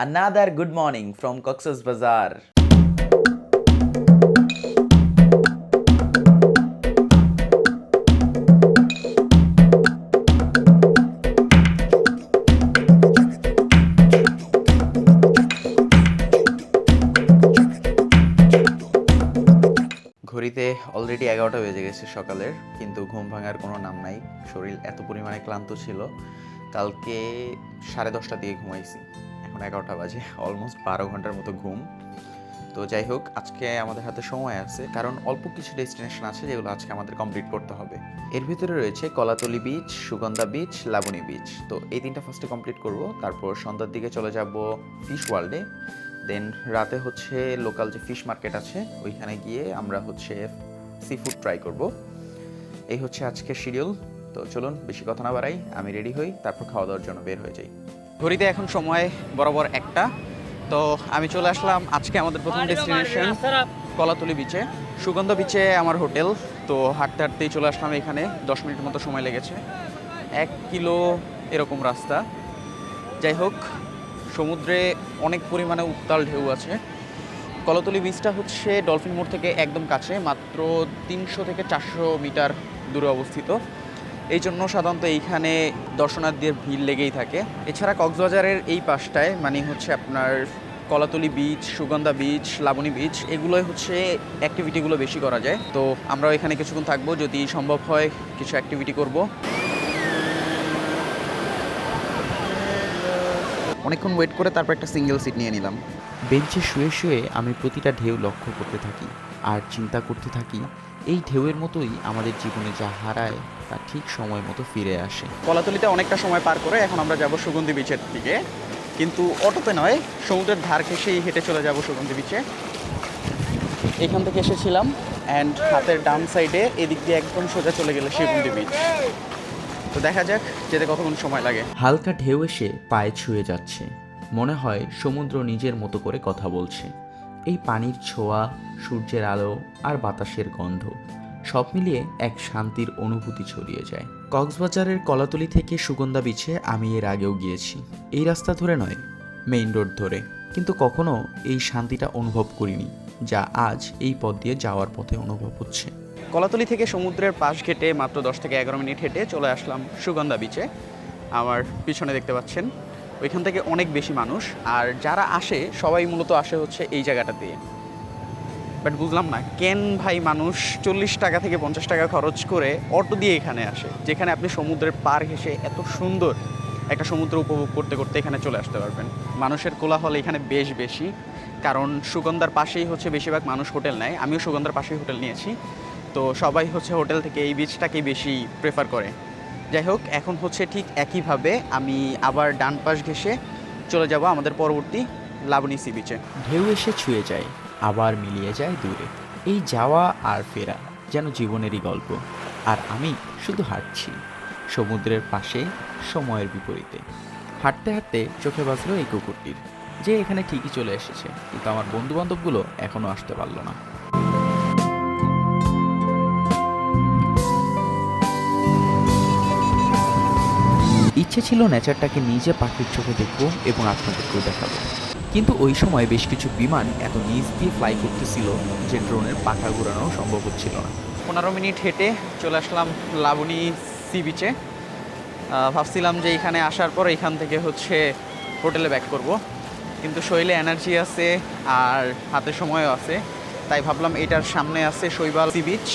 Another good morning from Cox's Bazaar. ঘড়িতে already এগারোটা বেজে গেছে সকালের, কিন্তু ঘুম ভাঙার কোনো নাম নাই। শরীর এত পরিমাণে ক্লান্ত ছিল। কালকে সাড়ে দশটা দিয়ে ঘুমাইছি। এখন এগারোটা বাজে অলমোস্ট বারো ঘণ্টার মতো ঘুম। তো যাই হোক, আজকে আমাদের হাতে সময় আছে, কারণ অল্প কিছু ডেস্টিনেশন আছে যেগুলো আজকে আমাদের কমপ্লিট করতে হবে। এর ভিতরে রয়েছে Kolatoli beach Sugandha beach Laboni beach তো এই তিনটা ফার্স্টে কমপ্লিট করব, তারপর সন্ধ্যার দিকে চলে যাব ফিশ ওয়ার্ল্ডে দেন রাতে হচ্ছে লোকাল যে ফিশ মার্কেট আছে, ওইখানে গিয়ে আমরা হচ্ছে সি ফুড ট্রাই করব। এই হচ্ছে আজকের শিডিউল তো চলুন, বেশি কথা না বাড়াই, আমি রেডি হই, তারপর খাওয়া দাওয়ার জন্য বের হয়ে যাই। ঘড়িতে এখন সময় বরাবর একটা। তো আমি চলে আসলাম আজকে আমাদের প্রথম ডেস্টিনেশন কলাতলি বিচে সুগন্ধ বিচে আমার হোটেল তো হাঁটতে হাঁটতেই চলে আসলাম এখানে। দশ মিনিট মতো সময় লেগেছে। এক কিলো এরকম রাস্তা। যাই হোক সমুদ্রে অনেক পরিমাণে উত্তাল ঢেউ আছে। কলাতলি বিচটা হচ্ছে ডলফিন মোড় থেকে একদম কাছে মাত্র তিনশো থেকে চারশো মিটার দূরে অবস্থিত। এই জন্য সাধারণত এইখানে দর্শনার্থীদের ভিড় লেগেই থাকে। এছাড়া কক্সবাজারের এই পাশটায় মানে হচ্ছে আপনার Kolatoli beach Sugandha beach Laboni beach এগুলোই হচ্ছে অ্যাক্টিভিটিগুলো বেশি করা যায়। তো আমরাও এখানে কিছুক্ষণ থাকব, যদি সম্ভব হয় কিছু অ্যাক্টিভিটি করব। অনেকক্ষণ ওয়েট করে তারপর একটা সিঙ্গেল সিট নিয়ে নিলাম। বেঞ্চে শুয়ে শুয়ে আমি প্রতিটা ঢেউ লক্ষ্য করতে থাকি, আর চিন্তা করতে থাকি, এই ঢেউয়ের মতোই আমাদের জীবনে যা হারায় তা ঠিক সময় মতো ফিরে আসে। কলাতলিতে অনেকটা সময় পার করে এখন আমরা যাব সুগন্ধি বিচের দিকে। কিন্তু অটোতে নয় সমুদ্রের ধার ঘেসেই হেঁটে চলে যাব সুগন্ধি বিচে। এখান থেকে এসেছিলাম অ্যান্ড হাতের ডান সাইডে এদিক দিয়ে একদম সোজা চলে গেলে শিবন্দি বিচ। তো দেখা যাক যেতে কতক্ষণ সময় লাগে। হালকা ঢেউ এসে পায়ে ছুঁয়ে যাচ্ছে। মনে হয় সমুদ্র নিজের মতো করে কথা বলছে। এই পানির ছোঁয়া সূর্যের আলো আর বাতাসের গন্ধ। সব মিলিয়ে এক শান্তির অনুভূতি ছড়িয়ে যায়। কক্সবাজারের কলাতলি থেকে সুগন্ধা বিছে আমি এর আগেও গিয়েছি। এই রাস্তা ধরে নয় মেইন রোড ধরে। কিন্তু কখনো এই শান্তিটা অনুভব করিনি, যা আজ এই পথ দিয়ে যাওয়ার পথে অনুভব হচ্ছে। কলাতলি থেকে সমুদ্রের পাশ ঘেটে মাত্র দশ থেকে এগারো মিনিট হেঁটে চলে আসলাম সুগন্ধা বিচে। আমার পিছনে দেখতে পাচ্ছেন, ওইখান থেকে অনেক বেশি মানুষ, আর যারা আসে, সবাই মূলত আসে হচ্ছে এই জায়গাটা দিয়ে। বাট বুঝলাম না, কেন ভাই মানুষ চল্লিশ টাকা থেকে পঞ্চাশ টাকা খরচ করে অটো দিয়ে এখানে আসে, যেখানে আপনি সমুদ্রের পার ঘেসে এত সুন্দর একটা সমুদ্র উপভোগ করতে করতে এখানে চলে আসতে পারবেন। মানুষের কোলাহল এখানে বেশ বেশি, কারণ সুগন্ধার পাশেই হচ্ছে বেশিরভাগ মানুষ হোটেল নেয়, আমিও সুগন্ধার পাশেই হোটেল নিয়েছি। তো সবাই হচ্ছে হোটেল থেকে এই বিচটাকেই বেশি প্রেফার করে। যাই হোক, এখন হচ্ছে ঠিক একইভাবে আমি আবার ডান পাশ ঘেসে চলে যাব আমাদের পরবর্তী লাবণী সি বিচে ঢেউ এসে ছুঁয়ে যায়। আবার মিলিয়ে যায় দূরে। এই যাওয়া আর ফেরা যেন জীবনেরই গল্প। আর আমি শুধু হাঁটছি। সমুদ্রের পাশে সময়ের বিপরীতে। হাঁটতে হাঁটতে চোখে বাজলো এই কুকুরটির যে এখানে ঠিকই চলে এসেছে, কিন্তু আমার বন্ধু বান্ধবগুলো এখনও আসতে পারল না। ইচ্ছে ছিল নেচারটাকে নিজে পাখির চোখে দেখব এবং আপনাদেরকেও দেখাবো। কিন্তু ওই সময় বেশ কিছু বিমান এত নিচ দিয়ে ফ্লাই করতেছিল যে ড্রোনের পাখা ঘোরানো সম্ভব হচ্ছিল না। পনেরো মিনিট হেঁটে চলে আসলাম লাবণী সি বিচে ভাবছিলাম যে এখানে আসার পর এখান থেকে হচ্ছে হোটেলে ব্যাক করব। কিন্তু শরীরে এনার্জি আছে আর হাতে সময়ও আছে। তাই ভাবলাম এটার সামনে আছে শৈবাল সি বিচ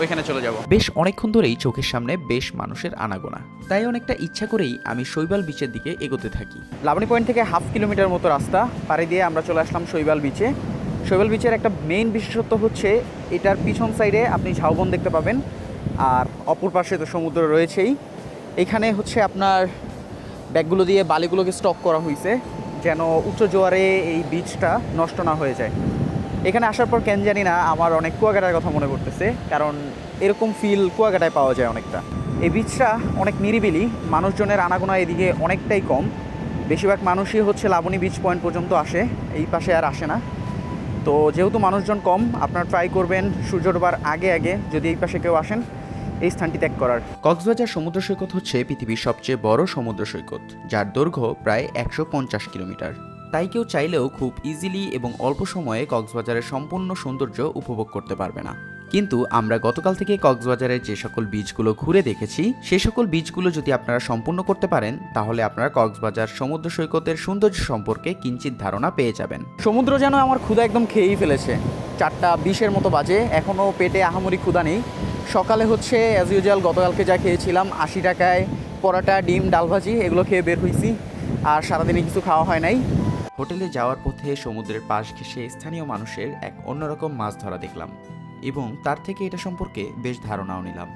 ওইখানে চলে যাব। বেশ অনেকক্ষণ ধরেই চোখের সামনে বেশ মানুষের আনাগোনা। তাই অনেকটা ইচ্ছা করেই আমি শৈবাল বিচের দিকে এগোতে থাকি। লাবণী পয়েন্ট থেকে হাফ কিলোমিটার মতো রাস্তা পাড়ি দিয়ে আমরা চলে আসলাম শৈবাল বিচে শৈবাল বিচের একটা মেইন বিশেষত্ব হচ্ছে এটার পিছন সাইডে আপনি ঝাউবন দেখতে পাবেন আর অপর পাশে তো সমুদ্র রয়েছেই। এখানে হচ্ছে আপনার ব্যাগগুলো দিয়ে বালিগুলোকে স্টক করা হয়েছে যেন উচ্চ জোয়ারে এই বীজটা নষ্ট না হয়ে যায়। এখানে আসার পর কেন জানি না আমার অনেক কুয়াকাটার কথা মনে করতেছে কারণ এরকম ফিল কুয়াকাটায় পাওয়া যায় অনেকটা। এই বীজটা অনেক নিরিবিলি, মানুষজনের আনাগোনা এদিকে অনেকটাই কম। বেশিরভাগ মানুষই হচ্ছে লাবণী বিচ পয়েন্ট পর্যন্ত আসে, এই পাশে আর আসে না। তো যেহেতু মানুষজন কম, আপনারা ট্রাই করবেন সূর্য ডোবার আগে আগে যদি এই পাশে কেউ আসেন, এই স্থানটি ত্যাগ করার। কক্সবাজার সমুদ্র সৈকত হচ্ছে পৃথিবীর সবচেয়ে বড় সমুদ্র সৈকত, যার দৈর্ঘ্য প্রায় একশো পঞ্চাশ কিলোমিটার। তাই কেউ চাইলেও খুব ইজিলি এবং অল্প সময়ে কক্সবাজারের সম্পূর্ণ সৌন্দর্য উপভোগ করতে পারবে না। কিন্তু আমরা গতকাল থেকে কক্সবাজারের যে সকল বীজগুলো ঘুরে দেখেছি, সে সকল বীজগুলো যদি আপনারা সম্পূর্ণ করতে পারেন, তাহলে আপনারা কক্সবাজার সমুদ্র সৈকতের সৌন্দর্য সম্পর্কে কিঞ্চিত ধারণা পেয়ে যাবেন। সমুদ্র যেন আমার ক্ষুধা একদম খেয়েই ফেলেছে। চারটা বিশের মতো বাজে এখনও পেটে আহামরি ক্ষুধা নেই। সকালে হচ্ছে অ্যাজ ইউজুয়াল গতকালকে যা খেয়েছিলাম, আশি টাকায় পরোটা, ডিম, ডাল ভাজি, এগুলো খেয়ে বের হয়েছি আর সারাদিনে কিছু খাওয়া হয় নাই। হোটেলে যাওয়ার পথে সমুদ্রের পাশ ঘেঁষে স্থানীয় মানুষের এক অন্যরকম মাছ ধরা দেখলাম এবং তার থেকে এটা সম্পর্কে বেশ ধারণাও নিলাম।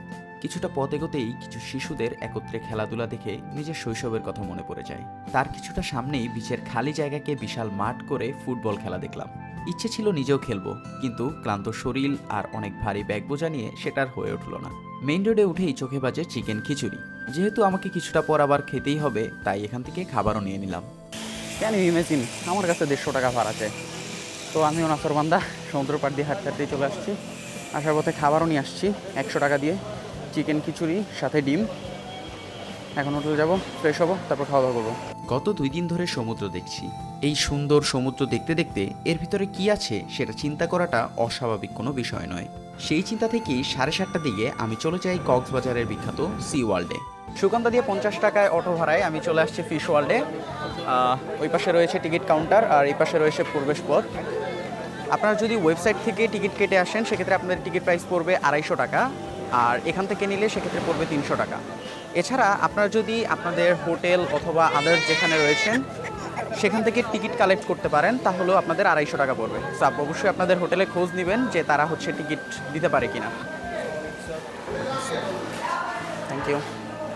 কিছুটা পথ এগোতেই কিছু শিশুদের একত্রে খেলাধুলা দেখে নিজের শৈশবের কথা মনে পড়ে যায়। তার কিছুটা সামনেই বিচের খালি জায়গাকে বিশাল মাঠ করে ফুটবল খেলা দেখলাম। ইচ্ছে ছিল নিজেও খেলব, কিন্তু ক্লান্ত শরীর আর অনেক ভারী ব্যাগ বোঝা নিয়ে সেটার হয়ে উঠল না। মেইন রোডে উঠেই চোখে বাজে চিকেন খিচুড়ি। যেহেতু আমাকে কিছুটা পর আবার খেতেই হবে, তাই এখান থেকে খাবারও নিয়ে নিলাম। কেন ইমেজিন আমার কাছে দেড়শো টাকা ভাড়া চাই। তো আমিও নাসরবান্দা সমুদ্র পাড় দিয়ে হাঁটতে হাঁটতেই চলে আসছি। আসার পথে খাবারও নিয়ে আসছি একশো টাকা দিয়ে। চিকেন খিচুড়ি সাথে ডিম। এখন হোটেলে যাব ফ্রেশ হব তারপর খাওয়া দাওয়া করব। গত দুই দিন ধরে সমুদ্র দেখছি। এই সুন্দর সমুদ্র দেখতে দেখতে এর ভিতরে কি আছে সেটা চিন্তা করাটা অস্বাভাবিক কোনো বিষয় নয়। সেই চিন্তা থেকেই সাড়ে সাতটার দিকে আমি চলে যাই কক্সবাজারের বিখ্যাত সি ওয়ার্ল্ডে সুকান্তা দিয়ে পঞ্চাশ টাকায় অটো ভাড়ায় আমি চলে আসছি ফিশ ওয়ার্ল্ডে ওই পাশে রয়েছে টিকিট কাউন্টার আর এই পাশে রয়েছে প্রবেশ পথ আপনারা যদি ওয়েবসাইট থেকে টিকিট কেটে আসেন, সেক্ষেত্রে আপনাদের টিকিট প্রাইস পড়বে আড়াইশো টাকা আর এখান থেকে নিলে সেক্ষেত্রে পড়বে তিনশো টাকা। এছাড়া আপনারা যদি আপনাদের হোটেল অথবা আদার যেখানে রয়েছেন, সেখান থেকে টিকিট কালেক্ট করতে পারেন, তাহলেও আপনাদের আড়াইশো টাকা পড়বে। আপ- অবশ্যই আপনাদের হোটেলে খোঁজ নেবেন যে তারা হচ্ছে টিকিট দিতে পারে কিনা। থ্যাংক ইউ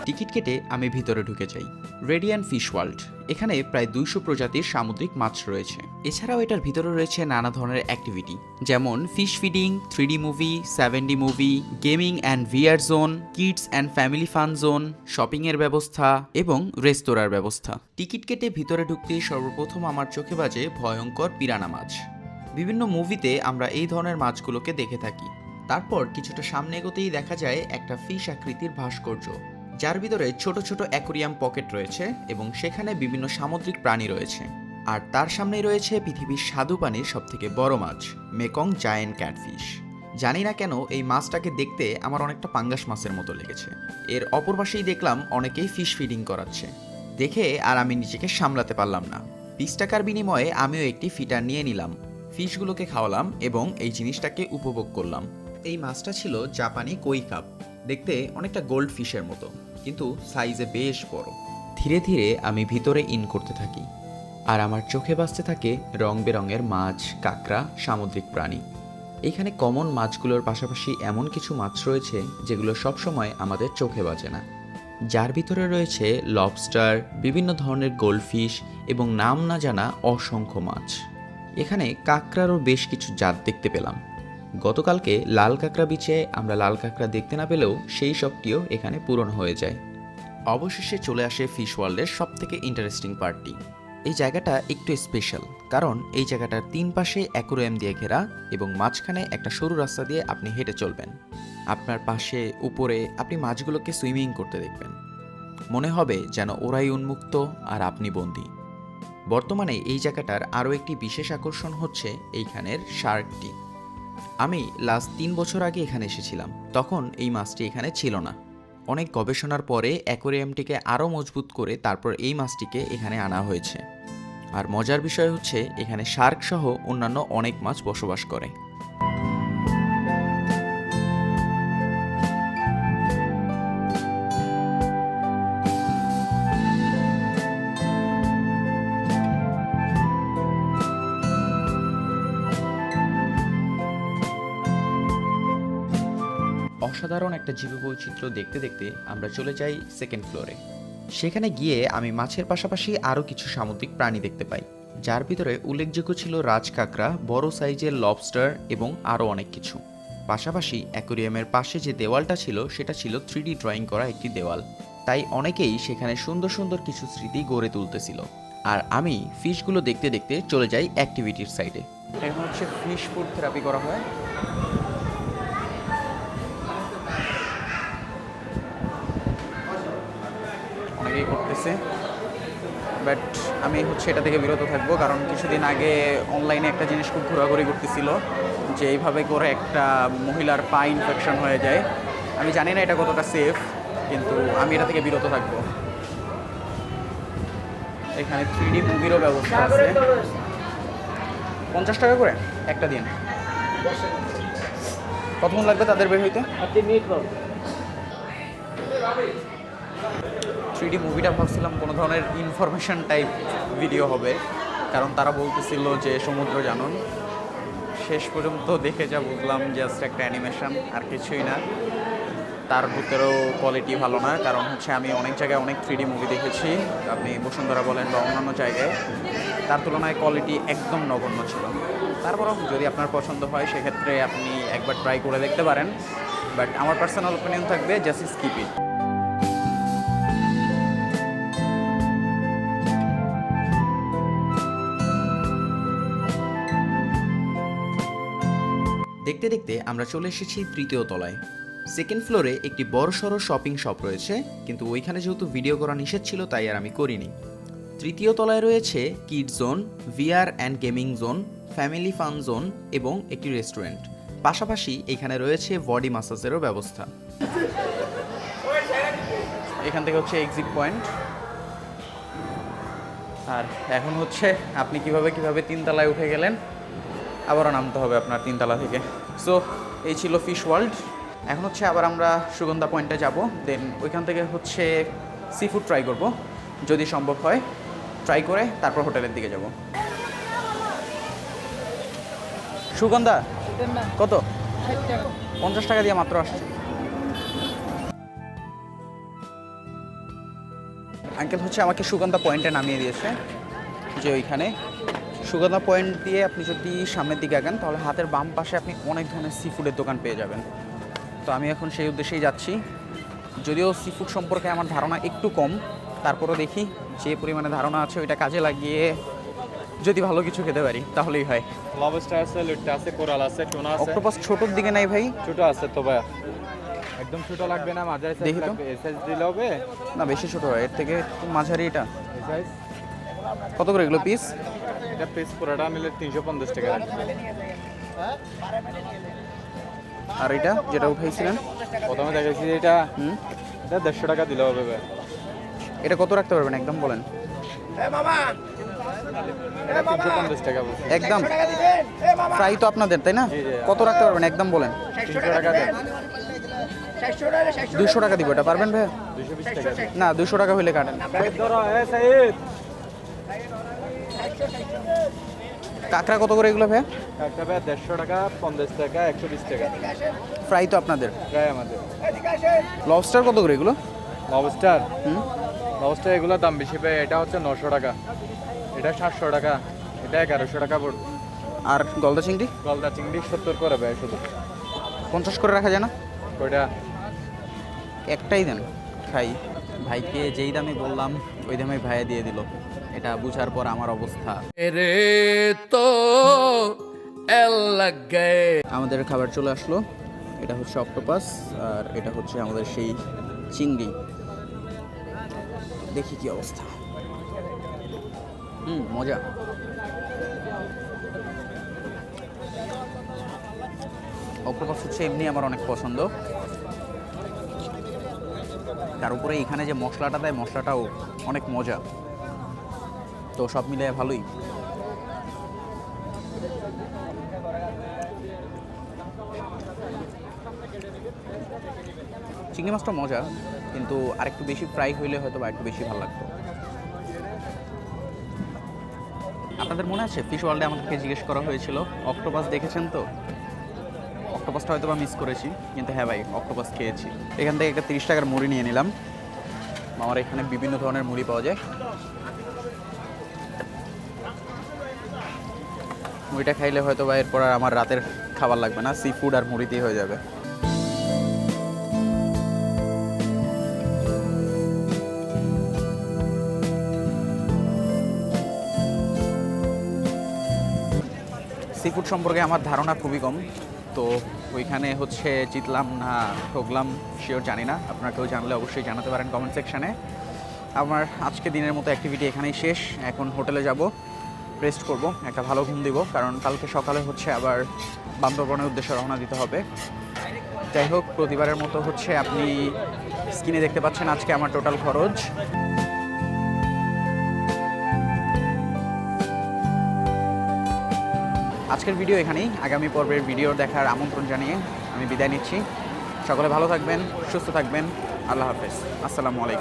টিকিট কেটে আমি ভিতরে ঢুকে যাই। রেডিয়ান ফিশ ওয়ার্ল্ড এখানে প্রায় দুইশো প্রজাতির সামুদ্রিক মাছ রয়েছে। এছাড়াও এটার ভিতরে রয়েছে নানা ধরনের অ্যাক্টিভিটি যেমন fish feeding three D movie seven D movie gaming and VR zone kids and family fun zone শপিংয়ের ব্যবস্থা এবং রেস্তোরাঁর ব্যবস্থা। টিকিট কেটে ভিতরে ঢুকতে সর্বপ্রথম আমার চোখে বাজে ভয়ঙ্কর পিরানা মাছ। বিভিন্ন মুভিতে আমরা এই ধরনের মাছগুলোকে দেখে থাকি। তারপর কিছুটা সামনে এগোতেই দেখা যায় একটা ফিশ আকৃতির ভাস্কর্য। যার ভিতরে ছোট ছোট অ্যাকোরিয়াম পকেট রয়েছে এবং সেখানে বিভিন্ন সামুদ্রিক প্রাণী রয়েছে। আর তার সামনেই রয়েছে পৃথিবীর স্বাদু পানির সবথেকে বড় মাছ, মেকং জায়েন্ট ক্যাটফিশ। জানি না কেন এই মাছটাকে দেখতে আমার অনেকটা পাঙ্গাস মাছের মতো লেগেছে। এর অপর পাশেই দেখলাম অনেকেই ফিশ ফিডিং করাচ্ছে। দেখে আর আমি নিজেকে সামলাতে পারলাম না। বিশ টাকার বিনিময়ে আমিও একটি ফিটার নিয়ে নিলাম। ফিশগুলোকে খাওয়ালাম এবং এই জিনিসটাকে উপভোগ করলাম। এই মাছটা ছিল জাপানি কই কাপ। দেখতে অনেকটা গোল্ড ফিশের মতো। কিন্তু সাইজে বেশ বড়। ধীরে ধীরে আমি ভিতরে ইন করতে থাকি আর আমার চোখে বাঁচতে থাকে রং বেরঙের মাছ, কাঁকড়া, সামুদ্রিক প্রাণী। এখানে কমন মাছগুলোর পাশাপাশি এমন কিছু মাছ রয়েছে যেগুলো সবসময় আমাদের চোখে বাজে না। যার ভিতরে রয়েছে লবস্টার বিভিন্ন ধরনের গোল্ডফিশ এবং নাম না জানা অসংখ্য মাছ। এখানে কাঁকড়ারও বেশ কিছু জাত দেখতে পেলাম। গতকালকে লাল কাঁকড়া বিচে আমরা লাল কাঁকড়া দেখতে না পেলেও সেই সবটিও এখানে পূরণ হয়ে যায়। অবশেষে চলে আসে ফিশ ওয়ার্ল্ডের সব থেকে ইন্টারেস্টিং পার্টটি। এই জায়গাটা একটু স্পেশাল, কারণ এই জায়গাটার তিন পাশে অ্যাকোরিয়াম দিয়ে ঘেরা এবং মাঝখানে একটা সরু রাস্তা দিয়ে আপনি হেঁটে চলবেন। আপনার পাশে, উপরে আপনি মাছগুলোকে সুইমিং করতে দেখবেন। মনে হবে যেন ওরাই উন্মুক্ত আর আপনি বন্দী। বর্তমানে এই জায়গাটার আরও একটি বিশেষ আকর্ষণ হচ্ছে এইখানের শার্কটি। আমি লাস্ট তিন বছর আগে এখানে এসেছিলাম। তখন এই মাছটি এখানে ছিল না। অনেক গবেষণার পরে অ্যাকোরিয়ামটিকে আরও মজবুত করে তারপর এই মাছটিকে এখানে আনা হয়েছে। আর মজার বিষয় হচ্ছে, এখানে শার্ক সহ অন্যান্য অনেক মাছ বসবাস করে। অসাধারণ একটা জীববৈচিত্র্য দেখতে দেখতে আমরা চলে যাই সেকেন্ড ফ্লোরে সেখানে গিয়ে আমি মাছের পাশাপাশি আরও কিছু সামুদ্রিক প্রাণী দেখতে পাই। যার ভিতরে উল্লেখযোগ্য ছিল রাজকাঁকড়া বড় সাইজের লবস্টার এবং আরও অনেক কিছু। পাশাপাশি অ্যাকোরিয়ামের পাশে যে দেওয়ালটা ছিল, সেটা ছিল থ্রিডি ড্রয়িং করা একটি দেওয়াল। তাই অনেকেই সেখানে সুন্দর সুন্দর কিছু স্মৃতি গড়ে তুলতেছিল। আর আমি ফিশগুলো দেখতে দেখতে চলে যাই অ্যাক্টিভিটির সাইডে এখন হচ্ছে ফিশ ফুড থেরাপি করা হয়। অনেকেই বাট আমি হচ্ছে এটা থেকে বিরত থাকব, কারণ কিছুদিন আগে অনলাইনে একটা জিনিস খুব ঘোরাঘুরি করতেছিল, যে এইভাবে করে একটা মহিলার পা ইনফেকশন হয়ে যায়। আমি জানি না এটা কতটা সেফ কিন্তু আমি এটা থেকে বিরত থাকব। এখানে থ্রি মুভিরও ব্যবস্থা আছে। পঞ্চাশ টাকা করে একটা দিন। কতক্ষণ লাগবে তাদের বের হইতে? থ্রি ডি মুভিটা ভাবছিলাম কোনো ধরনের ইনফরমেশন টাইপ ভিডিও হবে, কারণ তারা বলতেছিল যে সমুদ্র জানুন। শেষ পর্যন্ত দেখে যা বুঝলাম জাস্ট একটা অ্যানিমেশন আর কিছুই না। তার ভিতরেও কোয়ালিটি ভালো না, কারণ হচ্ছে আমি অনেক জায়গায় অনেক থ্রিডি মুভি দেখেছি। আপনি বসুন্ধরা বলেন বা অন্যান্য জায়গায়, তার তুলনায় কোয়ালিটি একদম নগণ্য ছিল। তারপরও যদি আপনার পছন্দ হয়, সেক্ষেত্রে আপনি একবার ট্রাই করে দেখতে পারেন। বাট আমার পার্সোনাল ওপিনিয়ন থাকবে জাস্ট স্কিপ ইট দেখতে দেখতে আমরা চলে এসেছি তৃতীয় তলায়। সেকেন্ড ফ্লোরে একটি বড়সড় শপিং শপ রয়েছে, কিন্তু ওইখানে যেহেতু ভিডিও করা নিষেধ ছিল, তাই আর আমি করিনি। তৃতীয় তলায় রয়েছে kid zone VR and gaming zone family fun zone এবং একটি রেস্টুরেন্ট পাশাপাশি এখানে রয়েছে বডি মাসাজেরও ব্যবস্থা। এখান থেকে হচ্ছে এক্সিট পয়েন্ট আর এখন হচ্ছে আপনি কীভাবে কীভাবে তিনতলায় উঠে গেলেন আবারও নামতে হবে আপনার তিনতলা থেকে। সো এই ছিল ফিশ ওয়ার্ল্ড এখন হচ্ছে আবার আমরা সুগন্ধা পয়েন্টে যাব। দেন ওইখান থেকে হচ্ছে সি ফুড ট্রাই করব যদি সম্ভব হয়। ট্রাই করে তারপর হোটেলের দিকে যাব। সুগন্ধা কত? পঞ্চাশ টাকা দিয়ে মাত্র আসছে। আঙ্কেল হচ্ছে আমাকে সুগন্ধা পয়েন্টে নামিয়ে দিয়েছে যে ওইখানে। সুগন্ধা পয়েন্ট দিয়ে আপনি যদি সামনের দিকে আগান তাহলে হাতের বাম পাশে আপনি অনেক ধরনের সি ফুডের দোকান পেয়ে যাবেন। তো আমি এখন সেই উদ্দেশ্যেই যাচ্ছি। যদিও সি ফুড সম্পর্কে আমার ধারণা একটু কম তারপরও দেখি যে পরিমাণে ধারণা আছে ওইটা কাজে লাগিয়ে যদি ভালো কিছু খেতে পারি তাহলেই হয়। লবস্টার আছে লুটটা আছে কোরাল আছে টুনা আছে। অক্টোপাস ছোটোর দিকে নাই ভাই। ছোট আছে তো ভাই। একদম ছোট লাগবে না মাঝারি সাইজ দেখি তো। লাগবে। এস দিলে হবে। না বেশি ছোটো হয় এর থেকে মাঝারি এটা। কত করে এগুলো পিস এটা পিস পুরোটা নিলে তিনশো পঞ্চাশ টাকা। আর এটা যেটা উঠাইছিলেন প্রথমে দেখেছি যে এটা হুম? এটা দেড়শো টাকা দিলে হবে ভাই। এটা কত রাখতে পারবেন একদম বলেন? এটা তিনশো পঞ্চাশ টাকা একদম। ফ্রাই তো আপনাদের তাই না। কত রাখতে পারবেন একদম বলেন? তিনশো টাকা দেন দুশো টাকা দিব এটা পারবেন ভাই দুশো টাকা। দেন না দুশো টাকা হইলে কাটেন। কাঁকড়া কত করে এগুলো ভাই কাঁকড়া ভাই দেড়শো টাকা পঞ্চাশ টাকা একশো বিশ টাকা। ফ্রাই তো আপনাদের। প্রায় আমাদের। লবস্টার কত করে এগুলো? লবস্টার হুম। লবস্টার এগুলোর দাম বেশি ভাই এটা হচ্ছে নশো টাকা। এটা সাতশো টাকা এটা এগারোশো টাকা পড়বে আর গলদা চিংড়ি? গলদা চিংড়ি সত্তর করে ভাই শুধু। পঞ্চাশ করে রাখা যায় না? ওইটা একটাই দেন। খাই ভাইকে যেই দামে বললাম ওই দামে ভাইয়া দিয়ে দিল। এটা বুঝার পর আমার অবস্থা। রে তো আমাদের খাবার চলে আসলো। এটা হচ্ছে অক্টোপাস আর এটা হচ্ছে আমাদের সেই চিংড়ি। দেখি কি অবস্থা। হুম মজা। অক্টোপাস হচ্ছে এমনি আমার অনেক পছন্দ। তার উপরে এখানে যে মশলাটা দেয় মশলাটাও অনেক মজা। তো সব মিলে ভালোই। চিংড়ি মাছটা মজা, কিন্তু আরেকটু বেশি ফ্রাই হইলে হয়তো বা একটু বেশি ভালো লাগতো। আপনাদের মনে আছে ফিশ ওয়ার্ল্ডে আমাদেরকে জিজ্ঞেস করা হয়েছিল অক্টোপাস দেখেছেন তো? অক্টোপাসটা হয়তো বা মিস করেছি, কিন্তু হ্যাঁ ভাই অক্টোপাস খেয়েছি। এখান থেকে একটা তিরিশ টাকার মুড়ি নিয়ে নিলাম। আমার এখানে বিভিন্ন ধরনের মুড়ি পাওয়া যায়। মুড়িটা খাইলে হয়তো বা এরপর আর আমার রাতের খাবার লাগবে না। সি ফুড আর মুড়িতেই হয়ে যাবে। সি ফুড সম্পর্কে আমার ধারণা খুবই কম। তো ওইখানে হচ্ছে জিতলাম না ঠকলাম শিওর জানি না। আপনারা কেউ জানলে অবশ্যই জানাতে পারেন কমেন্ট সেকশানে আমার আজকে দিনের মতো অ্যাক্টিভিটি এখানেই শেষ। এখন হোটেলে যাব। রেস্ট করব, একটা ভালো ঘুম দিব, কারণ কালকে সকালে হচ্ছে আবার বান্দরবনের উদ্দেশ্যে রওনা দিতে হবে। যাই হোক, প্রতিবারের মতো হচ্ছে আপনি স্ক্রিনে দেখতে পাচ্ছেন আজকে আমার টোটাল খরচ। আজকের ভিডিও এখানেই, আগামী পর্বের ভিডিও দেখার আমন্ত্রণ জানিয়ে আমি বিদায় নিচ্ছি। সকলে ভালো থাকবেন, সুস্থ থাকবেন, আল্লাহ হাফেজ। আসসালামু আলাইকুম।